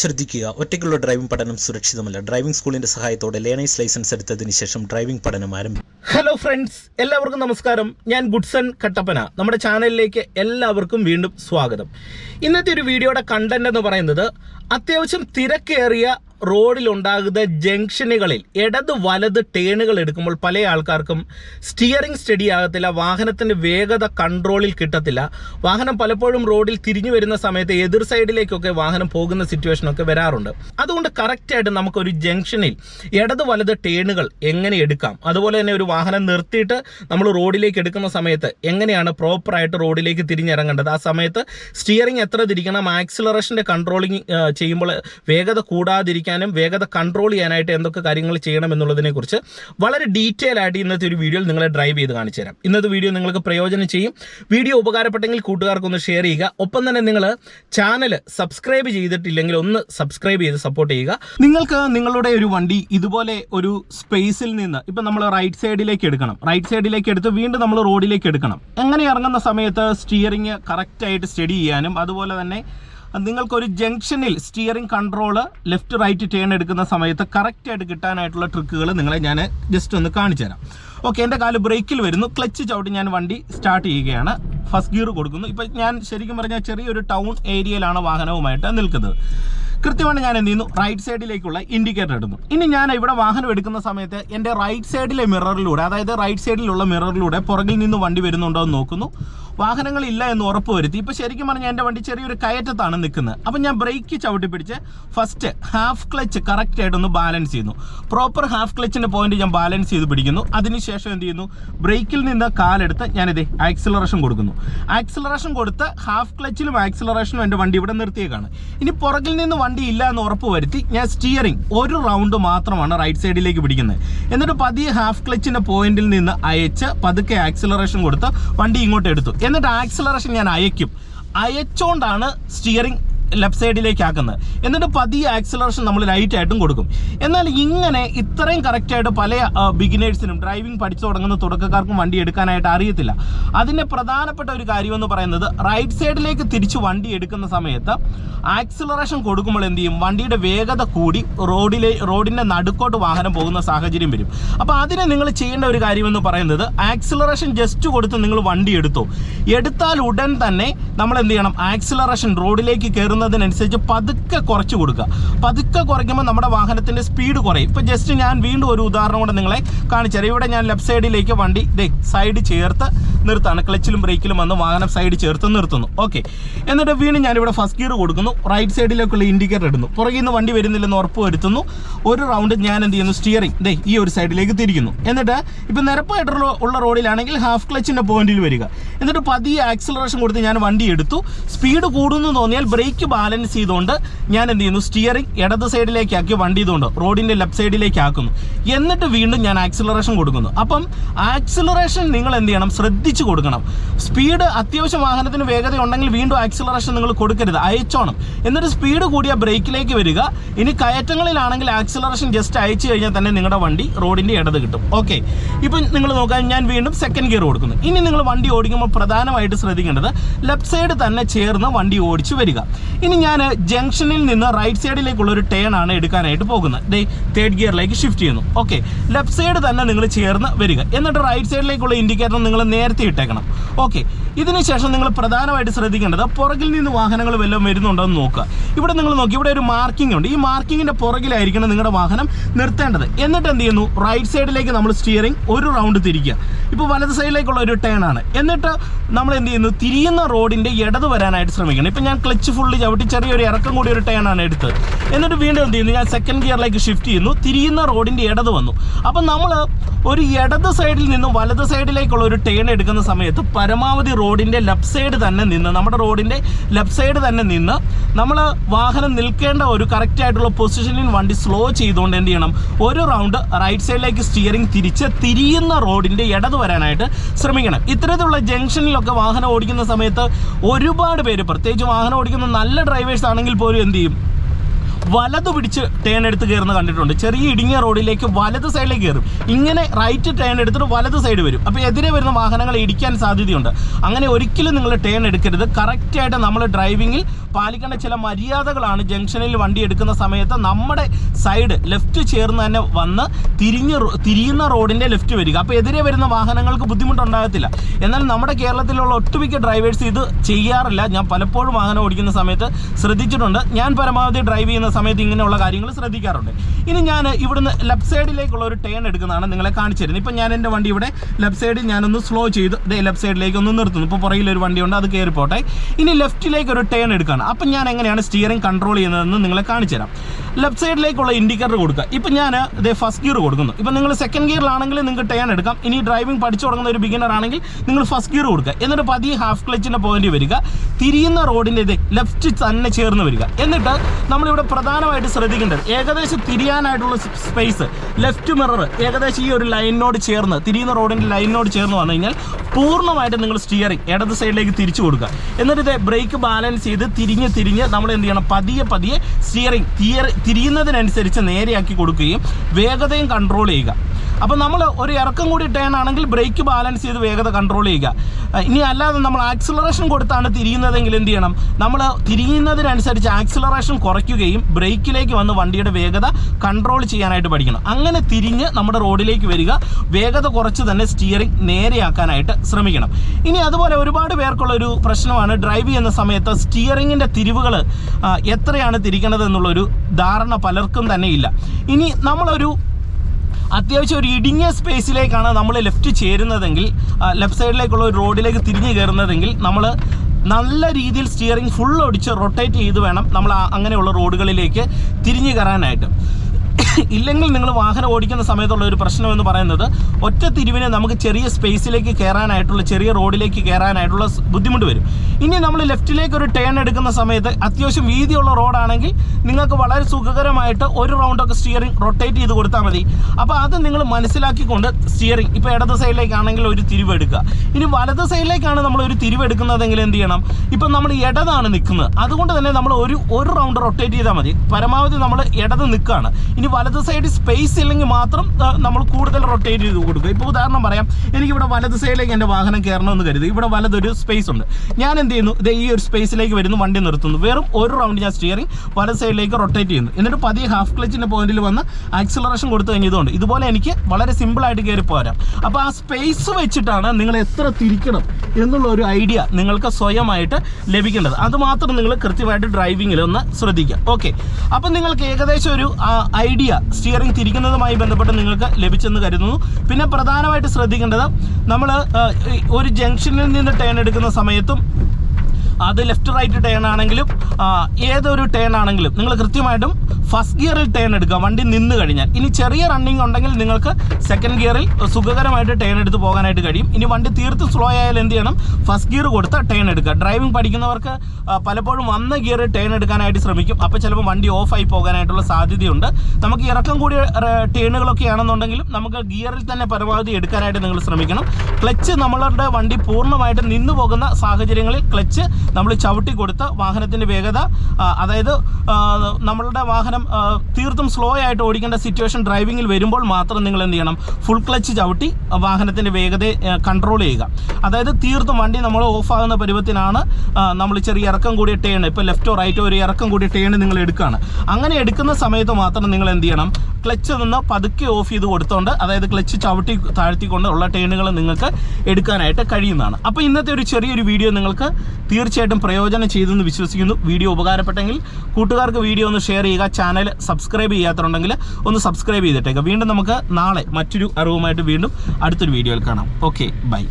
ശ്രദ്ധിക്കുക ഒറ്റയ്ക്കുള്ള ഡ്രൈവിംഗ് പഠനം സുരക്ഷിതമല്ല. ഡ്രൈവിംഗ് സ്കൂളിന്റെ സഹായത്തോടെ ലേണേഴ്സ് ലൈസൻസ് എടുത്തതിന് ശേഷം ഡ്രൈവിംഗ് പഠനം ആരംഭിക്കും ഹലോ ഫ്രണ്ട്സ് എല്ലാവർക്കും നമസ്കാരം. ഞാൻ ഗുഡ്സൺ കട്ടപ്പന. നമ്മുടെ ചാനലിലേക്ക് എല്ലാവർക്കും വീണ്ടും സ്വാഗതം. ഇന്നത്തെ ഒരു വീഡിയോയുടെ കണ്ടന്റ് എന്ന് പറയുന്നത് അത്യാവശ്യം തിരക്കേറിയ റോഡിലുണ്ടാകുന്ന ജംഗ്ഷനുകളിൽ ഇടത് വലത് ടേണുകൾ എടുക്കുമ്പോൾ പല ആൾക്കാർക്കും സ്റ്റിയറിംഗ് സ്റ്റഡി ആകത്തില്ല വാഹനത്തിന്റെ വേഗത കൺട്രോളിൽ കിട്ടത്തില്ല. വാഹനം പലപ്പോഴും റോഡിൽ തിരിഞ്ഞു വരുന്ന സമയത്ത് എതിർ സൈഡിലേക്കൊക്കെ വാഹനം പോകുന്ന സിറ്റുവേഷനൊക്കെ വരാറുണ്ട്. അതുകൊണ്ട് കറക്റ്റായിട്ട് നമുക്കൊരു ജംഗ്ഷനിൽ ഇടത് വലത് ടേണുകൾ എങ്ങനെ എടുക്കാം? അതുപോലെ തന്നെ ഒരു വാഹനം നിർത്തിയിട്ട് നമ്മൾ റോഡിലേക്ക് എടുക്കുന്ന സമയത്ത് എങ്ങനെയാണ് പ്രോപ്പറായിട്ട് റോഡിലേക്ക് തിരിഞ്ഞിറങ്ങേണ്ടത്? ആ സമയത്ത് സ്റ്റിയറിംഗ് എത്ര തിരിക്കണം? ആക്സിലറേഷന്റെ കൺട്രോളിങ് ചെയ്യുമ്പോൾ വേഗത കൂടാതിരിക്കാനും വേഗത കൺട്രോൾ ചെയ്യാനായിട്ട് എന്തൊക്കെ കാര്യങ്ങൾ ചെയ്യണം എന്നുള്ളതിനെ കുറിച്ച് വളരെ ഡീറ്റെയിൽ ആയിട്ട് ഇന്നത്തെ ഒരു വീഡിയോയിൽ നിങ്ങളെ ഡ്രൈവ് ചെയ്ത് കാണിച്ചു തരാം. ഇന്നത്തെ വീഡിയോ നിങ്ങൾക്ക് പ്രയോജനം ചെയ്യും. വീഡിയോ ഉപകാരപ്പെട്ടെങ്കിൽ കൂട്ടുകാർക്കൊന്ന് ഷെയർ ചെയ്യുക. ഒപ്പം തന്നെ നിങ്ങൾ ചാനൽ സബ്സ്ക്രൈബ് ചെയ്തിട്ടില്ലെങ്കിൽ ഒന്ന് സബ്സ്ക്രൈബ് ചെയ്ത് സപ്പോർട്ട് ചെയ്യുക. നിങ്ങൾക്ക് നിങ്ങളുടെ ഒരു വണ്ടി ഇതുപോലെ ഒരു സ്പേസിൽ നിന്ന് ഇപ്പം നമ്മൾ റൈറ്റ് സൈഡിലേക്ക് എടുക്കണം. റൈറ്റ് സൈഡിലേക്ക് എടുത്ത് വീണ്ടും നമ്മൾ റോഡിലേക്ക് എടുക്കണം. എങ്ങനെ ഇറങ്ങുന്ന സമയത്ത് സ്റ്റിയറിങ് കറക്റ്റായിട്ട് സ്റ്റഡി ചെയ്യാനും അതുപോലെ തന്നെ നിങ്ങൾക്കൊരു ജംഗ്ഷനിൽ steering control left right turn എടുക്കുന്ന സമയത്ത് കറക്റ്റായിട്ട് കിട്ടാനായിട്ടുള്ള ട്രിക്കുകൾ നിങ്ങളെ ഞാൻ ജസ്റ്റ് ഒന്ന് കാണിച്ചു തരാം. ഓക്കെ എന്റെ കാൽ ബ്രേക്കിൽ വരുന്നു. ക്ലച്ച് ചവിട്ടി ഞാൻ വണ്ടി സ്റ്റാർട്ട് ചെയ്യുകയാണ്. ഫസ്റ്റ് ഗിയർ കൊടുക്കുന്നു. ഇപ്പം ഞാൻ ശരിക്കും പറഞ്ഞാൽ ചെറിയൊരു ടൗൺ ഏരിയയിലാണ് വാഹനവുമായിട്ട് നിൽക്കുന്നത്. കൃത്യമായിട്ട് ഞാൻ എന്ത് ചെയ്യുന്നു? റൈറ്റ് സൈഡിലേക്കുള്ള ഇൻഡിക്കേറ്റർ ഇടുന്നു. ഇനി ഞാൻ ഇവിടെ വാഹനം എടുക്കുന്ന സമയത്ത് എന്റെ റൈറ്റ് സൈഡിലെ മിററിലൂടെ അതായത് റൈറ്റ് സൈഡിലുള്ള മിററിലൂടെ പുറകിൽ നിന്ന് വണ്ടി വരുന്നുണ്ടോ എന്ന് നോക്കുന്നു. വാഹനങ്ങളില്ല എന്ന് ഉറപ്പുവരുത്തി വരുത്തി. ഇപ്പം ശരിക്കും പറഞ്ഞാൽ എന്റെ വണ്ടി ചെറിയൊരു കയറ്റത്താണ് നിൽക്കുന്നത്. അപ്പം ഞാൻ ബ്രേക്ക് ചവിട്ടി പിടിച്ച് ഫസ്റ്റ് ഹാഫ് ക്ലച്ച് കറക്റ്റ് ആയിട്ടൊന്ന് ബാലൻസ് ചെയ്യുന്നു. പ്രോപ്പർ ഹാഫ് ക്ലച്ചിന്റെ പോയിന്റ് ഞാൻ ബാലൻസ് ചെയ്ത് പിടിക്കുന്നു. അതിനുശേഷം എന്ത് ചെയ്യുന്നു? ബ്രേക്കിൽ നിന്ന് കാലെടുത്ത് ഞാനിത് ആക്സിലറേഷൻ കൊടുക്കുന്നു. ആക്സിലറേഷൻ കൊടുത്ത് ഹാഫ് ക്ലച്ചിലും ആക്സിലറേഷനും എന്റെ വണ്ടി ഇവിടെ നിർത്തിയേക്കാണ്. ഇനി പുറകിൽ നിന്ന് വണ്ടി ഇല്ല എന്ന് ഉറപ്പ് വരുത്തി ഞാൻ സ്റ്റിയറിംഗ് ഒരു റൗണ്ട് മാത്രമാണ് റൈറ്റ് സൈഡിലേക്ക് പിടിക്കുന്നത്. എന്നിട്ട് പതിയെ ഹാഫ് ക്ലച്ചിന്റെ പോയിന്റിൽ നിന്ന് അയച്ച് പതുക്കെ ആക്സിലറേഷൻ കൊടുത്ത് വണ്ടി ഇങ്ങോട്ട് എടുത്തു. എന്നിട്ട് ആക്സിലറേഷൻ ഞാൻ അയക്കും അയച്ചുകൊണ്ടാണ് സ്റ്റിയറിംഗ് ലെഫ്റ്റ് സൈഡിലേക്ക് ആക്കുന്നത് എന്നിട്ട് പതിയെ ആക്സിലറേഷൻ നമ്മൾ ലൈറ്റ് ആയിട്ടും കൊടുക്കും. എന്നാൽ ഇങ്ങനെ ഇത്രയും കറക്റ്റായിട്ട് പല ബിഗിനേഴ്സിനും ഡ്രൈവിംഗ് പഠിച്ചു തുടങ്ങുന്ന തുടക്കക്കാർക്കും വണ്ടി എടുക്കാനായിട്ട് അറിയത്തില്ല. അതിന്റെ പ്രധാനപ്പെട്ട ഒരു കാര്യം എന്ന് പറയുന്നത് റൈറ്റ് സൈഡിലേക്ക് തിരിച്ച് വണ്ടി എടുക്കുന്ന സമയത്ത് ആക്സിലറേഷൻ കൊടുക്കുമ്പോൾ എന്ത് ചെയ്യും? വണ്ടിയുടെ വേഗത കൂടി റോഡിലെ റോഡിന്റെ നടുക്കോട്ട് വാഹനം പോകുന്ന സാഹചര്യം വരും. അപ്പോൾ അതിന് നിങ്ങൾ ചെയ്യേണ്ട ഒരു കാര്യമെന്ന് പറയുന്നത് ആക്സിലറേഷൻ ജസ്റ്റ് കൊടുത്ത് നിങ്ങൾ വണ്ടി എടുത്തു. എടുത്താൽ ഉടൻ തന്നെ നമ്മൾ എന്ത് ചെയ്യണം? ആക്സിലറേഷൻ റോഡിലേക്ക് കയറുന്നതിനനുസരിച്ച് പതുക്കെ കുറച്ച് കൊടുക്കുക. പതുക്കെ കുറയ്ക്കുമ്പോൾ നമ്മുടെ വാഹനത്തിന്റെ സ്പീഡ് കുറയും. ഇപ്പോൾ ജസ്റ്റ് ഞാൻ വീണ്ടും ഒരു ഉദാഹരണം കൂടെ നിങ്ങളെ കാണിച്ചുതരാം ഇവിടെ ഞാൻ ലെഫ്റ്റ് സൈഡിലേക്ക് വണ്ടി ദേ സൈഡ് ചേർത്ത് നിർത്താണ് ക്ലച്ചിലും ബ്രേക്കിലും വന്ന് വാഹനം സൈഡ് ചേർത്ത് നിർത്തുന്നു. ഓക്കെ എന്നിട്ട് വീണ്ടും ഞാനിവിടെ ഫസ്റ്റ് ഗിയർ കൊടുക്കുന്നു. റൈറ്റ് സൈഡിലേക്കുള്ള ഇൻഡിക്കേറ്റർ ഇടുന്നു. പുറകിൽ നിന്ന് വണ്ടി വരുന്നില്ലെന്ന് ഉറപ്പ് വരുത്തുന്നു. ഒരു റൗണ്ട് ഞാൻ എന്ത് ചെയ്യുന്നു? സ്റ്റിയറിംഗ് ദേ ഈ ഒരു സൈഡിലേക്ക് തിരിക്കുന്നു. എന്നിട്ട് ഇപ്പം നിരപ്പായിട്ടുള്ള ഉള്ള റോഡിലാണെങ്കിൽ ഹാഫ് ക്ലച്ചിന്റെ പോയിന്റിൽ വരിക. എന്നിട്ട് പതിയെ ആക്സിലറേഷൻ കൊടുത്ത് ഞാൻ വണ്ടി എടുത്തു. സ്പീഡ് കൂടുന്നു തോന്നിയാൽ ബ്രേക്ക് ബാലൻസ് ചെയ്തുകൊണ്ട് ഞാൻ എന്ത് ചെയ്യുന്നു? സ്റ്റിയറിംഗ് ഇടത് സൈഡിലേക്കാക്കി വണ്ടി ഇതുകൊണ്ട് റോഡിന്റെ ലെഫ്റ്റ് സൈഡിലേക്ക് ആക്കുന്നു. എന്നിട്ട് വീണ്ടും ഞാൻ ആക്സിലറേഷൻ കൊടുക്കുന്നു. അപ്പം ആക്സിലറേഷൻ നിങ്ങൾ എന്ത് ചെയ്യണം? ശ്രദ്ധിച്ചു കൊടുക്കണം. സ്പീഡ് അത്യാവശ്യം വാഹനത്തിന് വേഗത ഉണ്ടെങ്കിൽ വീണ്ടും ആക്സിലറേഷൻ നിങ്ങൾ കൊടുക്കരുത്. അയച്ചോണം. എന്നിട്ട് സ്പീഡ് കൂടിയ ബ്രേക്കിലേക്ക് വരിക. ഇനി കയറ്റങ്ങളിലാണെങ്കിൽ ആക്സിലറേഷൻ ജസ്റ്റ് അയച്ചു കഴിഞ്ഞാൽ തന്നെ നിങ്ങളുടെ വണ്ടി റോഡിന്റെ ഇടത് കിട്ടും. ഓക്കെ ഇപ്പം നിങ്ങൾ നോക്കാൻ ഞാൻ വീണ്ടും സെക്കൻഡ് ഗിയർ കൊടുക്കുന്നു. ഇനി നിങ്ങൾ വണ്ടി ഓടിക്കുമ്പോൾ പ്രധാനമായിട്ട് ശ്രദ്ധിക്കേണ്ടത് ലെഫ്റ്റ് സൈഡ് തന്നെ ചേർന്ന് വണ്ടി ഓടിച്ചു വരിക. ഇനി ഞാൻ ജംഗ്ഷനിൽ നിന്ന് റൈറ്റ് സൈഡിലേക്കുള്ള ഒരു ടേൺ ആണ് എടുക്കാനായിട്ട് പോകുന്നത്. ദേ തേർഡ് ഗിയറിലേക്ക് ഷിഫ്റ്റ് ചെയ്യുന്നു. ഓക്കെ ലെഫ്റ്റ് സൈഡ് തന്നെ നിങ്ങൾ ചേർന്ന് വരിക. എന്നിട്ട് റൈറ്റ് സൈഡിലേക്കുള്ള ഇൻഡിക്കേറ്റർ നിങ്ങൾ നേരത്തെ ഇട്ടേക്കണം. ഓക്കെ ഇതിനുശേഷം നിങ്ങൾ പ്രധാനമായിട്ട് ശ്രദ്ധിക്കേണ്ടത് പുറകിൽ നിന്ന് വാഹനങ്ങൾ വല്ലതും വരുന്നുണ്ടോ എന്ന് നോക്കുക. ഇവിടെ നിങ്ങൾ നോക്കി ഇവിടെ ഒരു മാർക്കിംഗ് ഉണ്ട്. ഈ മാർക്കിങ്ങിന്റെ പുറകിലായിരിക്കണം നിങ്ങളുടെ വാഹനം നിർത്തേണ്ടത്. എന്നിട്ട് എന്ത് ചെയ്യുന്നു? റൈറ്റ് സൈഡിലേക്ക് നമ്മൾ സ്റ്റിയറിംഗ് ഒരു റൗണ്ട് തിരിക്കുക. ഇപ്പോൾ വലത് സൈഡിലേക്കുള്ള ഒരു ടേൺ ആണ്. എന്നിട്ട് നമ്മൾ എന്ത് ചെയ്യുന്നു? തിരിയുന്ന റോഡിന്റെ ഇടത് വരാനായിട്ട് ശ്രമിക്കണം. ഇപ്പം ഞാൻ ക്ലച്ച് ഫുള്ള് ചവിട്ടി ചെറിയൊരു ഇറക്കം കൂടി ഒരു ടേൺ ആണ് എടുത്തത്. എന്നിട്ട് വീണ്ടും എന്ത് ചെയ്യുന്നു? ഞാൻ സെക്കൻഡ് ഗിയറിലേക്ക് ഷിഫ്റ്റ് ചെയ്യുന്നു. തിരിയുന്ന റോഡിന്റെ ഇടത് വന്നു. അപ്പം നമ്മൾ ഒരു ഇടത് സൈഡിൽ നിന്നും വലത് സൈഡിലേക്കുള്ള ഒരു ടേൺ എടുക്കുന്ന സമയത്ത് പരമാവധി റോഡിന്റെ ലെഫ്റ്റ് സൈഡ് തന്നെ നിന്ന് നമ്മുടെ റോഡിന്റെ ലെഫ്റ്റ് സൈഡ് തന്നെ നിന്ന് നമ്മൾ വാഹനം നിൽക്കേണ്ട ഒരു കറക്റ്റ് ആയിട്ടുള്ള പൊസിഷനിൽ വണ്ടി സ്ലോ ചെയ്തുകൊണ്ട് എന്ത് ചെയ്യണം? ഒരു റൗണ്ട് റൈറ്റ് സൈഡിലേക്ക് സ്റ്റിയറിംഗ് തിരിച്ച് തിരിയുന്ന റോഡിന്റെ ഇടത് വരാനായിട്ട് ശ്രമിക്കണം. ഇത്തരത്തിലുള്ള ജംഗ്ഷനിലൊക്കെ വാഹനം ഓടിക്കുന്ന സമയത്ത് ഒരുപാട് പേര് പ്രത്യേകിച്ച് വാഹനം ഓടിക്കുന്ന നല്ല ഡ്രൈവേഴ്സ് ആണെങ്കിൽ പോലും എന്ത് ചെയ്യും? വലത് പിടിച്ച് ടേൺ എടുത്ത് കയറുന്ന കണ്ടിട്ടുണ്ട്. ചെറിയ ഇടുങ്ങിയ റോഡിലേക്ക് വലത് സൈഡിലേക്ക് കയറും. ഇങ്ങനെ റൈറ്റ് ടേൺ എടുത്തിട്ട് വലത് സൈഡ് വരും. അപ്പോൾ എതിരെ വരുന്ന വാഹനങ്ങൾ ഇടിക്കാൻ സാധ്യതയുണ്ട്. അങ്ങനെ ഒരിക്കലും നിങ്ങൾ ടേൺ എടുക്കരുത്. കറക്റ്റായിട്ട് നമ്മൾ ഡ്രൈവിങ്ങിൽ പാലിക്കേണ്ട ചില മര്യാദകളാണ് ജംഗ്ഷനിൽ വണ്ടി എടുക്കുന്ന സമയത്ത് നമ്മുടെ സൈഡ് ലെഫ്റ്റ് ചേർന്ന് തന്നെ വന്ന് തിരിഞ്ഞ് തിരിയുന്ന റോഡിന്റെ ലെഫ്റ്റ് വരിക. അപ്പോൾ എതിരെ വരുന്ന വാഹനങ്ങൾക്ക് ബുദ്ധിമുട്ടുണ്ടാകത്തില്ല. എന്നാൽ നമ്മുടെ കേരളത്തിലുള്ള ഒട്ടുമിക്ക ഡ്രൈവേഴ്സ് ഇത് ചെയ്യാറില്ല. ഞാൻ പലപ്പോഴും വാഹനം ഓടിക്കുന്ന സമയത്ത് ശ്രദ്ധിച്ചിട്ടുണ്ട്. ഞാൻ പരമാവധി ഡ്രൈവ് ചെയ്യുന്ന സമയത്ത് ഇങ്ങനെയുള്ള കാര്യങ്ങൾ ശ്രദ്ധിക്കാറുണ്ട്. ഇനി ഞാൻ ഇവിടുന്ന് ലെഫ്റ്റ് സൈഡിലേക്കുള്ള ഒരു ടേൺ എടുക്കുന്നതാണ് നിങ്ങളെ കാണിച്ചു തരുന്നത് ഇപ്പം ഞാൻ എന്റെ വണ്ടി ഇവിടെ ലെഫ്റ്റ് സൈഡിൽ ഞാനൊന്ന് സ്ലോ ചെയ്ത് ലെഫ്റ്റ് സൈഡിലേക്ക് ഒന്ന് നിർത്തുന്നു. ഇപ്പോൾ പുറകിൽ ഒരു വണ്ടിയുണ്ട് അത് കയറി പോട്ടെ ഇനി ലെഫ്റ്റിലേക്ക് ഒരു ടേൺ എടുക്കുകയാണ് അപ്പം ഞാൻ എങ്ങനെയാണ് സ്റ്റിയറിംഗ് കൺട്രോൾ ചെയ്യുന്നതെന്ന് നിങ്ങളെ കാണിച്ചു തരാം ലെഫ്റ്റ് സൈഡിലേക്കുള്ള ഇൻഡിക്കേറ്റർ കൊടുക്കുക. ഇപ്പം ഞാൻ ഇതേ ഫസ്റ്റ് ഗിയർ കൊടുക്കുന്നു. ഇപ്പം നിങ്ങൾ സെക്കൻഡ് ഗിയറിലാണെങ്കിൽ നിങ്ങൾക്ക് ടേൺ എടുക്കാം. ഇനി ഡ്രൈവിംഗ് പഠിച്ചു തുടങ്ങുന്ന ഒരു ബിഗിനർ ആണെങ്കിൽ നിങ്ങൾ ഫസ്റ്റ് ഗിയർ കൊടുക്കുക. എന്നിട്ട് പതിയെ ഹാഫ് ക്ലച്ചിന്റെ പോയിന്റ് വരിക. തിരിയുന്ന റോഡിന്റെ ഇത് ലെഫ്റ്റ് തന്നെ ചേർന്ന് വരിക. എന്നിട്ട് നമ്മളിവിടെ പ്രധാനമായിട്ട് ശ്രദ്ധിക്കേണ്ടത് ഏകദേശം തിരിയാനായിട്ടുള്ള സ്പേസ് ലെഫ്റ്റ് മിറർ ഏകദേശം ഈ ഒരു ലൈനിനോട് ചേർന്ന് തിരിയുന്ന റോഡിന്റെ ലൈനിനോട് ചേർന്ന് വന്നു കഴിഞ്ഞാൽ പൂർണമായിട്ട് നിങ്ങൾ സ്റ്റിയറിംഗ് ഇടത് സൈഡിലേക്ക് തിരിച്ചു കൊടുക്കുക. എന്നിട്ട് ഇത് ബ്രേക്ക് ബാലൻസ് ചെയ്ത് തിരിഞ്ഞ് തിരിഞ്ഞ് നമ്മൾ എന്ത് ചെയ്യണം? പതിയെ പതിയെ സ്റ്റിയറിംഗ് തിരിയുന്നതിനനുസരിച്ച് നേരെയാക്കി കൊടുക്കുകയും വേഗതയും കൺട്രോൾ ചെയ്യുക. അപ്പോൾ നമ്മൾ ഒരു ഇറക്കം കൂടി ടേൺ ആണെങ്കിൽ ബ്രേക്ക് ബാലൻസ് ചെയ്ത് വേഗത കൺട്രോൾ ചെയ്യുക. ഇനി അല്ലാതെ നമ്മൾ ആക്സിലറേഷൻ കൊടുത്താണ് തിരിയുന്നതെങ്കിൽ എന്ത് ചെയ്യണം? നമ്മൾ തിരിയുന്നതിനനുസരിച്ച് ആക്സിലറേഷൻ കുറയ്ക്കുകയും ബ്രേക്കിലേക്ക് വന്ന് വണ്ടിയുടെ വേഗത കൺട്രോൾ ചെയ്യാനായിട്ട് പഠിക്കണം. അങ്ങനെ തിരിഞ്ഞ് നമ്മുടെ റോഡിലേക്ക് വരിക വേഗത കുറച്ച് തന്നെ സ്റ്റിയറിംഗ് നേരെയാക്കാനായിട്ട് ശ്രമിക്കണം. ഇനി അതുപോലെ ഒരുപാട് പേർക്കുള്ള ഒരു പ്രശ്നമാണ് ഡ്രൈവ് ചെയ്യുന്ന സമയത്ത് സ്റ്റിയറിങ്ങിന്റെ തിരിവുകൾ എത്രയാണ് തിരിക്കണത് എന്നുള്ളൊരു ധാരണ പലർക്കും തന്നെ ഇല്ല. ഇനി നമ്മളൊരു അത്യാവശ്യം ഒരു ഇടുങ്ങിയ സ്പേസിലേക്കാണ് നമ്മൾ ലെഫ്റ്റ് ചേരുന്നതെങ്കിൽ ലെഫ്റ്റ് സൈഡിലേക്കുള്ള ഒരു റോഡിലേക്ക് തിരിഞ്ഞു കയറുന്നതെങ്കിൽ നമ്മൾ നല്ല രീതിയിൽ സ്റ്റിയറിംഗ് ഫുൾ ഒടിച്ച് റൊട്ടേറ്റ് ചെയ്ത് വേണം നമ്മൾ അങ്ങനെയുള്ള റോഡുകളിലേക്ക് തിരിഞ്ഞു കയറാനായിട്ട്. ഇല്ലെങ്കിൽ നിങ്ങൾ വാഹനം ഓടിക്കുന്ന സമയത്തുള്ള ഒരു പ്രശ്നം എന്ന് പറയുന്നത് ഒറ്റ തിരിവിനെ നമുക്ക് ചെറിയ സ്പേസിലേക്ക് കയറാനായിട്ടുള്ള ചെറിയ റോഡിലേക്ക് കയറാനായിട്ടുള്ള ബുദ്ധിമുട്ട് വരും. ഇനി നമ്മൾ ലെഫ്റ്റിലേക്ക് ഒരു ടേൺ എടുക്കുന്ന സമയത്ത് അത്യാവശ്യം വീതിയുള്ള റോഡാണെങ്കിൽ നിങ്ങൾക്ക് വളരെ സുഖകരമായിട്ട് ഒരു റൗണ്ടൊക്കെ സ്റ്റിയറിംഗ് റൊട്ടേറ്റ് ചെയ്ത് കൊടുത്താൽ മതി. അപ്പോൾ അത് നിങ്ങൾ മനസ്സിലാക്കിക്കൊണ്ട് സ്റ്റിയറിംഗ് ഇപ്പോൾ ഇടത് സൈഡിലേക്കാണെങ്കിൽ ഒരു തിരിവ് എടുക്കുക. ഇനി വലത് സൈഡിലേക്കാണ് നമ്മൾ ഒരു തിരിവ് എടുക്കുന്നതെങ്കിൽ എന്ത് ചെയ്യണം? ഇപ്പം നമ്മൾ ഇടതാണ് നിൽക്കുന്നത്. അതുകൊണ്ട് തന്നെ നമ്മൾ ഒരു ഒരു റൗണ്ട് റൊട്ടേറ്റ് ചെയ്താൽ മതി. പരമാവധി നമ്മൾ ഇടത് നിൽക്കുകയാണ്. ഇനി വലത് സൈഡ് സ്പേസ് ഇല്ലെങ്കിൽ മാത്രം നമ്മൾ കൂടുതൽ റൊട്ടേറ്റ് ചെയ്ത് കൊടുക്കുക. ഇപ്പോൾ ഉദാഹരണം പറയാം എനിക്കിവിടെ വലത് സൈഡിലേക്ക് എന്റെ വാഹനം കയറണമെന്ന് കരുതി. ഇവിടെ വലതൊരു സ്പേസ് ഉണ്ട്. ഞാൻ എന്ത് ചെയ്യുന്നു? ഇത് ഈ ഒരു സ്പേസിലേക്ക് വരുന്നു വണ്ടി നിർത്തുന്നു. വെറും ഒരു റൗണ്ട് ഞാൻ സ്റ്റിയറിംഗ് വലത് സൈഡിലേക്ക് റൊട്ടേറ്റ് ചെയ്യുന്നു. എന്നിട്ട് പതിയെ ഹാഫ് ക്ലച്ചിന്റെ പോയിന്റിൽ വന്ന് ആക്സിലറേഷൻ കൊടുത്തു കഴിഞ്ഞതുകൊണ്ട് ഇതുപോലെ എനിക്ക് വളരെ സിമ്പിളായിട്ട് കയറി പോരാം. അപ്പോൾ ആ സ്പേസ് വെച്ചിട്ടാണ് നിങ്ങൾ എത്ര തിരിക്കണം എന്നുള്ള ഒരു ഐഡിയ നിങ്ങൾക്ക് സ്വയമായിട്ട് ലഭിക്കേണ്ടത്. അതുമാത്രം നിങ്ങൾ കൃത്യമായിട്ട് ഡ്രൈവിങ്ങിൽ ഒന്ന് ശ്രദ്ധിക്കുക. ഓക്കെ അപ്പം നിങ്ങൾക്ക് ഏകദേശം ഒരു ഐഡിയ സ്റ്റിയറിംഗ് തിരിക്കുന്നതുമായി ബന്ധപ്പെട്ട് നിങ്ങൾക്ക് ലഭിച്ചെന്ന് കരുതുന്നു. പിന്നെ പ്രധാനമായിട്ട് ശ്രദ്ധിക്കേണ്ടത് നമ്മൾ ഒരു ജംഗ്ഷനിൽ നിന്ന് ടേൺ എടുക്കുന്ന സമയത്തും അത് ലെഫ്റ്റ് റൈറ്റ് ടേൺ ആണെങ്കിലും ഏതൊരു ടേൺ ആണെങ്കിലും നിങ്ങൾ കൃത്യമായിട്ടും ഫസ്റ്റ് ഗിയറിൽ ടേൺ എടുക്കുക. വണ്ടി നിന്ന് കഴിഞ്ഞാൽ. ഇനി ചെറിയ റണ്ണിങ് ഉണ്ടെങ്കിൽ നിങ്ങൾക്ക് സെക്കൻഡ് ഗിയറിൽ സുഖകരമായിട്ട് ടേൺ എടുത്ത് പോകാനായിട്ട് കഴിയും. ഇനി വണ്ടി തീർത്ത് സ്ലോ ആയാൽ എന്ത് ചെയ്യണം? ഫസ്റ്റ് ഗിയർ കൊടുത്ത് ടേൺ എടുക്കുക. ഡ്രൈവിംഗ് പഠിക്കുന്നവർക്ക് പലപ്പോഴും വന്ന ഗിയർ ടേൺ എടുക്കാനായിട്ട് ശ്രമിക്കും. അപ്പോൾ ചിലപ്പോൾ വണ്ടി ഓഫായി പോകാനായിട്ടുള്ള സാധ്യതയുണ്ട്. നമുക്ക് ഇറക്കം കൂടിയ ടേണുകളൊക്കെ ആണെന്നുണ്ടെങ്കിലും നമുക്ക് ഗിയറിൽ തന്നെ പരമാവധി എടുക്കാനായിട്ട് നിങ്ങൾ ശ്രമിക്കണം. ക്ലച്ച് നമ്മളുടെ വണ്ടി പൂർണമായിട്ട് നിന്നു പോകുന്ന സാഹചര്യങ്ങളിൽ ക്ലച്ച് നമ്മൾ ചവിട്ടി കൊടുത്ത് വാഹനത്തിന്റെ വേഗത അതായത് നമ്മളുടെ വാഹനം ആ, തീർത്തും സ്ലോ ആയിട്ട് ഓടിക്കേണ്ട സിറ്റുവേഷൻ ഡ്രൈവിങ്ങിൽ വരുമ്പോൾ മാത്രം നിങ്ങൾ എന്ത് ചെയ്യണം? ഫുൾ ക്ലച്ച് ചവിട്ടി വാഹനത്തിന്റെ വേഗതയെ കൺട്രോൾ ചെയ്യുക. അതായത് തീർത്തും വണ്ടി നമ്മൾ ഓഫാകുന്ന പരുവത്തിനാണ് നമ്മൾ ചെറിയ ഇറക്കം കൂടിയ ടേൺ ഇപ്പോൾ ലെഫ്റ്റോ റൈറ്റോ ഒരു ഇറക്കം കൂടിയ ടേൺ നിങ്ങൾ എടുക്കുകയാണ്. അങ്ങനെ എടുക്കുന്ന സമയത്ത് മാത്രം നിങ്ങൾ എന്ത് ചെയ്യണം? ക്ലച്ച് നിന്ന് പതുക്കെ ഓഫ് ചെയ്ത് കൊടുത്തോണ്ട് അതായത് ക്ലച്ച് ചവിട്ടി താഴ്ത്തിക്കൊണ്ട് ഉള്ള ടേണുകൾ നിങ്ങൾക്ക് എടുക്കാനായിട്ട് കഴിയുന്നതാണ്. അപ്പോൾ ഇന്നത്തെ ഒരു ചെറിയൊരു വീഡിയോ നിങ്ങൾക്ക് തീർച്ചയായിട്ടും പ്രയോജനം ചെയ്തെന്ന് വിശ്വസിക്കുന്നു. വീഡിയോ ഉപകാരപ്പെട്ടെങ്കിൽ കൂട്ടുകാർക്ക് വീഡിയോ ഒന്ന് ഷെയർ ചെയ്യുക ചാനൽ സബ്സ്ക്രൈബ് ചെയ്യാത്തതുണ്ടെങ്കിൽ ഒന്ന് സബ്സ്ക്രൈബ് ചെയ്തിട്ടേക്കുക വീണ്ടും നമുക്ക് നാളെ മറ്റൊരു അറിവുമായിട്ട് വീണ്ടും അടുത്തൊരു വീഡിയോയിൽ കാണാം. Okay bye